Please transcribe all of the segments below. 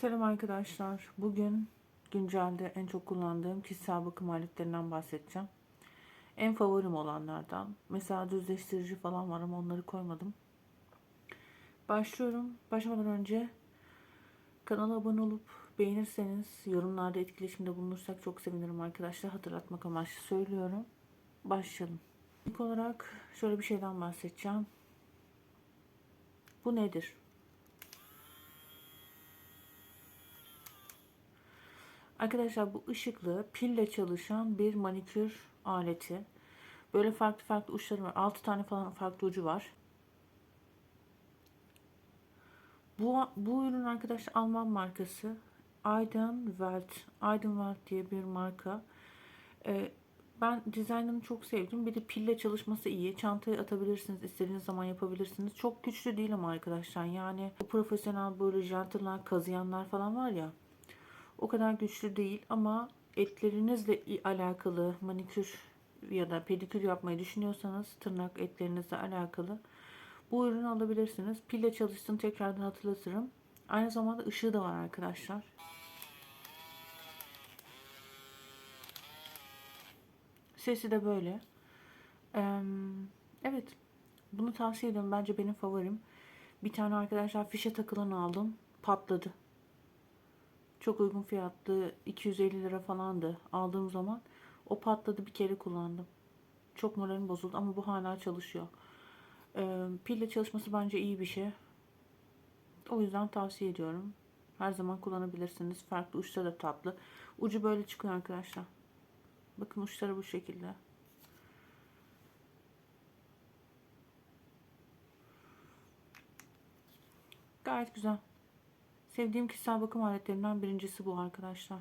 Selam arkadaşlar. Bugün güncelde en çok kullandığım kişisel bakım aletlerinden bahsedeceğim. En favorim olanlardan. Mesela düzleştirici falan var ama onları koymadım. Başlıyorum. Başlamadan önce kanala abone olup beğenirseniz, yorumlarda etkileşimde bulunursak çok sevinirim arkadaşlar. Hatırlatmak amaçlı söylüyorum. Başlayalım. İlk olarak şöyle bir şeyden bahsedeceğim. Bu nedir? Arkadaşlar bu ışıklı pille çalışan bir manikür aleti. Böyle farklı farklı uçları var. 6 tane falan farklı ucu var. Bu, bu ürün arkadaşlar Alman markası. Eidenwelt. Eidenwelt diye bir marka. Ee, ben dizaynını çok sevdim. Bir de pille çalışması iyi. Çantaya atabilirsiniz. istediğiniz zaman yapabilirsiniz. Çok güçlü değil ama arkadaşlar. Yani profesyonel böyle jartırlar, kazıyanlar falan var ya. O kadar güçlü değil ama etlerinizle alakalı manikür ya da pedikür yapmayı düşünüyorsanız tırnak etlerinizle alakalı bu ürünü alabilirsiniz. Pille çalıştığını tekrardan hatırlatırım. Aynı zamanda ışığı da var arkadaşlar. Sesi de böyle. evet. Bunu tavsiye ederim. Bence benim favorim. Bir tane arkadaşlar fişe takılan aldım. Patladı. Çok uygun fiyatlı 250 lira falandı aldığım zaman. O patladı bir kere kullandım. Çok moralim bozuldu ama bu hala çalışıyor. Ee, pille çalışması bence iyi bir şey. O yüzden tavsiye ediyorum. Her zaman kullanabilirsiniz. Farklı uçları da tatlı. Ucu böyle çıkıyor arkadaşlar. Bakın uçları bu şekilde. Gayet güzel. Sevdiğim kişisel bakım aletlerinden birincisi bu arkadaşlar.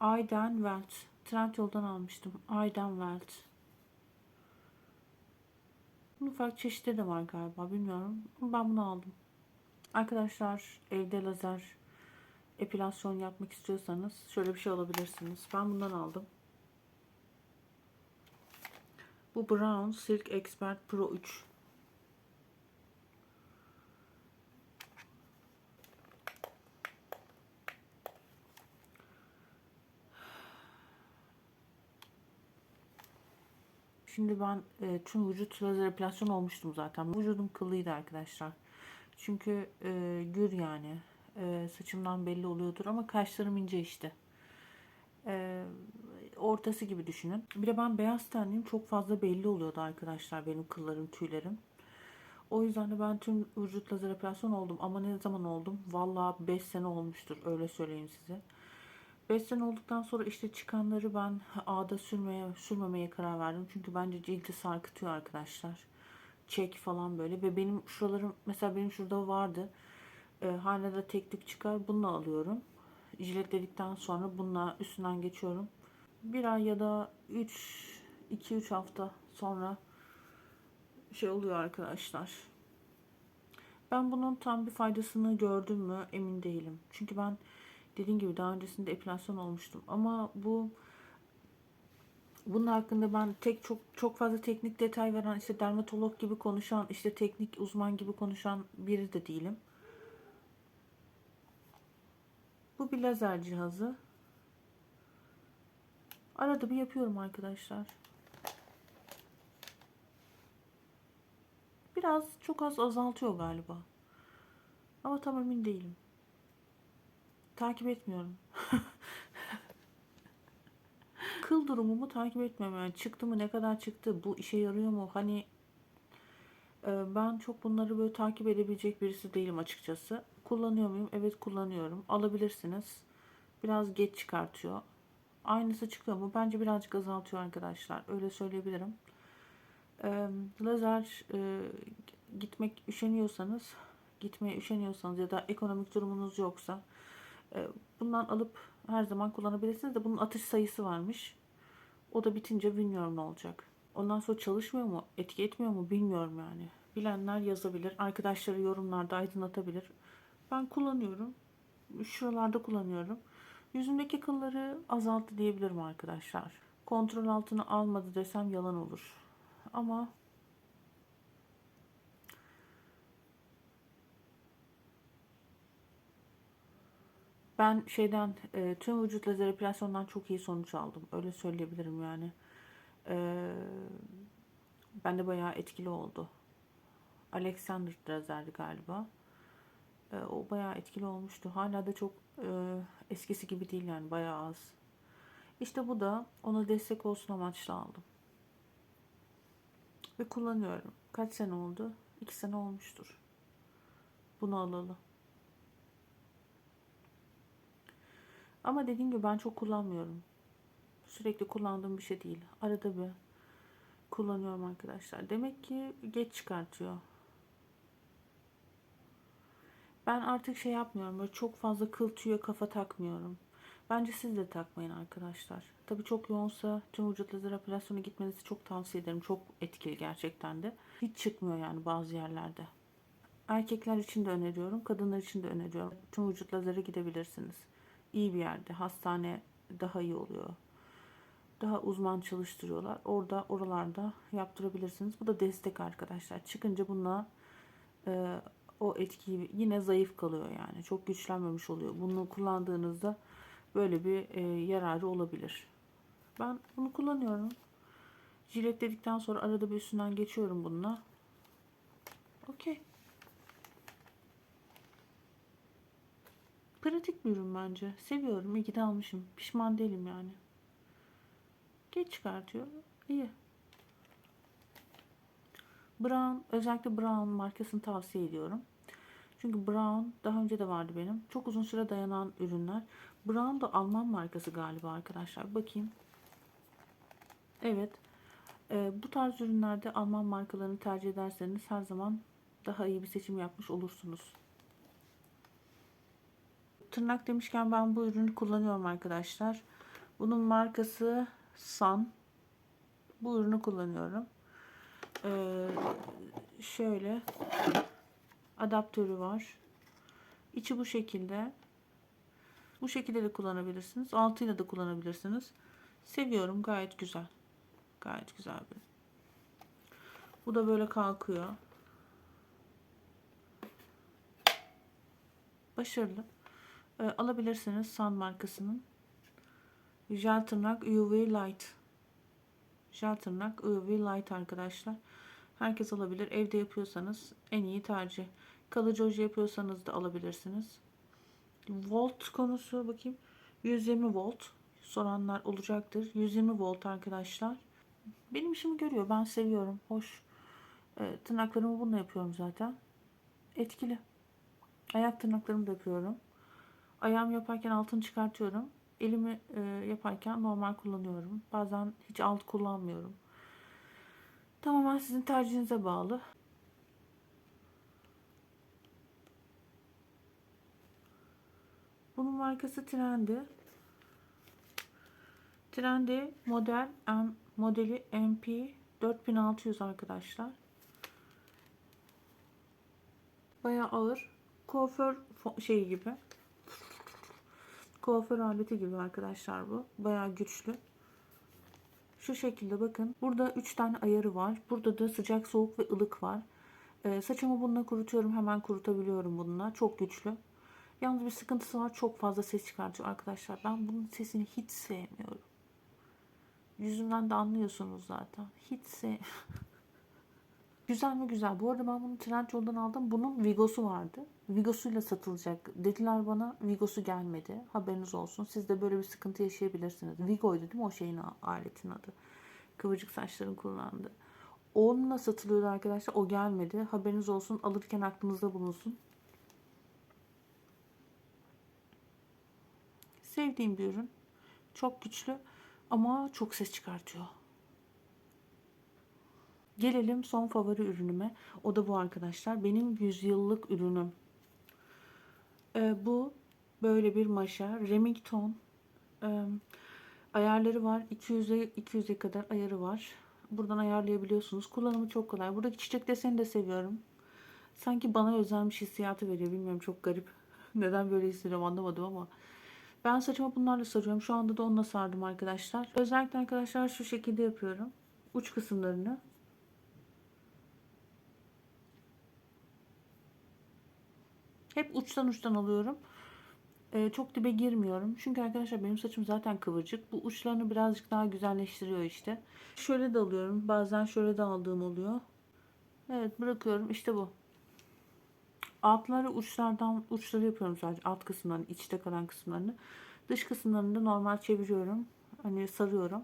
Ayden Welt. Trendyol'dan almıştım. Ayden Welt. Bunun farklı çeşitleri de var galiba. Bilmiyorum. Ben bunu aldım. Arkadaşlar evde lazer epilasyon yapmak istiyorsanız şöyle bir şey alabilirsiniz. Ben bundan aldım. Bu Brown Silk Expert Pro 3. Şimdi ben e, tüm vücut lazer epilasyon olmuştum zaten. Vücudum kıllıydı arkadaşlar. Çünkü e, gür yani. E, saçımdan belli oluyordur ama kaşlarım ince işte. E, ortası gibi düşünün. Bir de ben beyaz tenliyim. Çok fazla belli oluyordu arkadaşlar benim kıllarım, tüylerim. O yüzden de ben tüm vücut lazer epilasyon oldum. Ama ne zaman oldum? Vallahi 5 sene olmuştur. Öyle söyleyeyim size. 5 sene olduktan sonra işte çıkanları ben ağda sürmeye sürmemeye karar verdim. Çünkü bence cildi sarkıtıyor arkadaşlar. Çek falan böyle ve benim şuralarım mesela benim şurada vardı. E, hala da tek tek çıkar. Bununla alıyorum. Jiletledikten sonra bununla üstünden geçiyorum. Bir ay ya da 3 2-3 hafta sonra şey oluyor arkadaşlar. Ben bunun tam bir faydasını gördüm mü emin değilim. Çünkü ben Dediğim gibi daha öncesinde epilasyon olmuştum. Ama bu bunun hakkında ben tek çok çok fazla teknik detay veren işte dermatolog gibi konuşan işte teknik uzman gibi konuşan biri de değilim. Bu bir lazer cihazı. Arada bir yapıyorum arkadaşlar. Biraz çok az azaltıyor galiba. Ama tam emin değilim. Takip etmiyorum. Kıl durumumu takip etmiyorum. Yani çıktı mı ne kadar çıktı bu işe yarıyor mu? Hani e, ben çok bunları böyle takip edebilecek birisi değilim açıkçası. Kullanıyor muyum? Evet kullanıyorum. Alabilirsiniz. Biraz geç çıkartıyor. Aynısı çıkıyor mu? Bence birazcık azaltıyor arkadaşlar. Öyle söyleyebilirim. E, lazer e, gitmek üşeniyorsanız gitmeye üşeniyorsanız ya da ekonomik durumunuz yoksa bundan alıp her zaman kullanabilirsiniz de bunun atış sayısı varmış. O da bitince bilmiyorum ne olacak. Ondan sonra çalışmıyor mu, etki etmiyor mu bilmiyorum yani. Bilenler yazabilir. Arkadaşları yorumlarda aydınlatabilir. Ben kullanıyorum. Şuralarda kullanıyorum. Yüzümdeki kılları azalttı diyebilirim arkadaşlar. Kontrol altına almadı desem yalan olur. Ama Ben şeyden e, tüm vücut lazer epilasyondan çok iyi sonuç aldım. Öyle söyleyebilirim yani. E, ben de bayağı etkili oldu. Alexander lazerdi galiba. E, o bayağı etkili olmuştu. Hala da çok e, eskisi gibi değil yani bayağı az. İşte bu da ona destek olsun amaçlı aldım. Ve kullanıyorum. Kaç sene oldu? İki sene olmuştur. Bunu alalı. Ama dediğim gibi ben çok kullanmıyorum. Sürekli kullandığım bir şey değil. Arada bir kullanıyorum arkadaşlar. Demek ki geç çıkartıyor. Ben artık şey yapmıyorum. Böyle çok fazla kıl tüye kafa takmıyorum. Bence siz de takmayın arkadaşlar. Tabii çok yoğunsa tüm vücut lazer operasyonu gitmenizi çok tavsiye ederim. Çok etkili gerçekten de. Hiç çıkmıyor yani bazı yerlerde. Erkekler için de öneriyorum. Kadınlar için de öneriyorum. Tüm vücut lazere gidebilirsiniz. İyi bir yerde. Hastane daha iyi oluyor. Daha uzman çalıştırıyorlar. Orada oralarda yaptırabilirsiniz. Bu da destek arkadaşlar. Çıkınca bununla e, o etkiyi yine zayıf kalıyor yani. Çok güçlenmemiş oluyor. Bunu kullandığınızda böyle bir e, yararı olabilir. Ben bunu kullanıyorum. Jiletledikten sonra arada bir üstünden geçiyorum bununla. Okey. Pratik bir ürün bence. Seviyorum. İyi de almışım. Pişman değilim yani. Geç çıkartıyor. İyi. Brown, özellikle Brown markasını tavsiye ediyorum. Çünkü Brown daha önce de vardı benim. Çok uzun süre dayanan ürünler. Brown da Alman markası galiba arkadaşlar. Bakayım. Evet. Ee, bu tarz ürünlerde Alman markalarını tercih ederseniz her zaman daha iyi bir seçim yapmış olursunuz. Tırnak demişken ben bu ürünü kullanıyorum arkadaşlar. Bunun markası Sun. Bu ürünü kullanıyorum. Ee, şöyle adaptörü var. İçi bu şekilde. Bu şekilde de kullanabilirsiniz. Altıyla da kullanabilirsiniz. Seviyorum. Gayet güzel. Gayet güzel bir. Bu da böyle kalkıyor. Başarılı. Ee, alabilirsiniz Sun markasının. Jel tırnak UV Light. Jel tırnak UV Light arkadaşlar. Herkes alabilir. Evde yapıyorsanız en iyi tercih. Kalıcı oje yapıyorsanız da alabilirsiniz. Volt konusu bakayım. 120 volt. Soranlar olacaktır. 120 volt arkadaşlar. Benim işimi görüyor. Ben seviyorum. Hoş. E, tırnaklarımı bununla yapıyorum zaten. Etkili. Ayak tırnaklarımı da yapıyorum. Ayağımı yaparken altını çıkartıyorum. Elimi e, yaparken normal kullanıyorum. Bazen hiç alt kullanmıyorum. Tamamen sizin tercihinize bağlı. Bunun markası Trendy. Trendy model M, modeli MP 4600 arkadaşlar. Bayağı ağır. Kuaför şeyi gibi. Kuaför aleti gibi arkadaşlar bu. Bayağı güçlü. Şu şekilde bakın. Burada 3 tane ayarı var. Burada da sıcak, soğuk ve ılık var. Ee, saçımı bununla kurutuyorum. Hemen kurutabiliyorum bununla. Çok güçlü. Yalnız bir sıkıntısı var. Çok fazla ses çıkartıyor arkadaşlar. Ben bunun sesini hiç sevmiyorum. Yüzünden de anlıyorsunuz zaten. Hiç sev... güzel mi güzel. Bu arada ben bunu Trendyol'dan aldım. Bunun Vigo'su vardı. Vigo'suyla satılacak. Dediler bana Vigo'su gelmedi. Haberiniz olsun. Siz de böyle bir sıkıntı yaşayabilirsiniz. Vigo'ydu değil mi o şeyin aletin adı? Kıvırcık saçların kullandı. Onunla satılıyordu arkadaşlar. O gelmedi. Haberiniz olsun. Alırken aklınızda bulunsun. Sevdiğim bir ürün. Çok güçlü ama çok ses çıkartıyor. Gelelim son favori ürünüme. O da bu arkadaşlar. Benim yüzyıllık ürünüm. Ee, bu böyle bir maşa. Remington. Ee, ayarları var. 200'e 200'e kadar ayarı var. Buradan ayarlayabiliyorsunuz. Kullanımı çok kolay. Buradaki çiçek deseni de seviyorum. Sanki bana özelmiş hissiyatı veriyor. Bilmiyorum çok garip. Neden böyle hissediyorum anlamadım ama. Ben saçımı bunlarla sarıyorum. Şu anda da onunla sardım arkadaşlar. Özellikle arkadaşlar şu şekilde yapıyorum. Uç kısımlarını. Hep uçtan uçtan alıyorum. Ee, çok dibe girmiyorum. Çünkü arkadaşlar benim saçım zaten kıvırcık. Bu uçlarını birazcık daha güzelleştiriyor işte. Şöyle de alıyorum. Bazen şöyle de aldığım oluyor. Evet bırakıyorum. İşte bu. Altları uçlardan uçları yapıyorum sadece. Alt kısımlarını, içte kalan kısımlarını. Dış kısımlarını da normal çeviriyorum. Hani sarıyorum.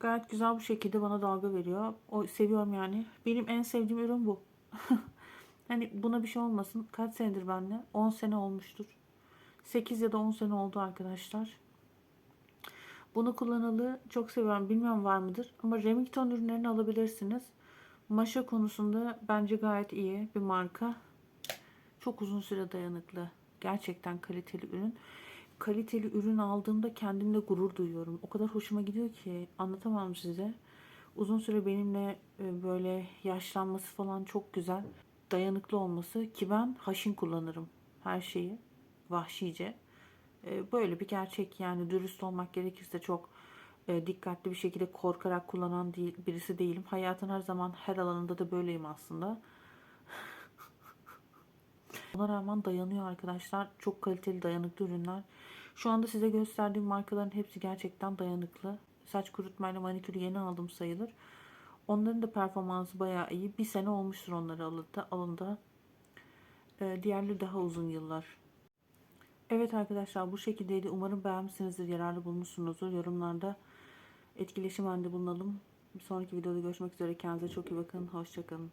Gayet güzel bu şekilde bana dalga veriyor. O seviyorum yani. Benim en sevdiğim ürün bu. hani buna bir şey olmasın. Kaç senedir bende? 10 sene olmuştur. 8 ya da 10 sene oldu arkadaşlar. Bunu kullanalı çok seviyorum. Bilmiyorum var mıdır ama Remington ürünlerini alabilirsiniz. Maşa konusunda bence gayet iyi bir marka. Çok uzun süre dayanıklı. Gerçekten kaliteli ürün. Kaliteli ürün aldığımda kendimle gurur duyuyorum. O kadar hoşuma gidiyor ki anlatamam size. Uzun süre benimle e, böyle yaşlanması falan çok güzel. Dayanıklı olması ki ben haşin kullanırım her şeyi. Vahşice. E, Böyle bir gerçek yani dürüst olmak gerekirse çok e, dikkatli bir şekilde korkarak kullanan değil, birisi değilim. Hayatın her zaman her alanında da böyleyim aslında. Ona rağmen dayanıyor arkadaşlar. Çok kaliteli dayanıklı ürünler. Şu anda size gösterdiğim markaların hepsi gerçekten dayanıklı. Saç kurutmayla manikürü yeni aldım sayılır. Onların da performansı bayağı iyi. Bir sene olmuştur onları alında. alında. Ee, diğerleri daha uzun yıllar. Evet arkadaşlar bu şekildeydi. Umarım beğenmişsinizdir, yararlı bulmuşsunuzdur. Yorumlarda etkileşim halinde bulunalım. Bir sonraki videoda görüşmek üzere. Kendinize çok iyi bakın. Hoşçakalın.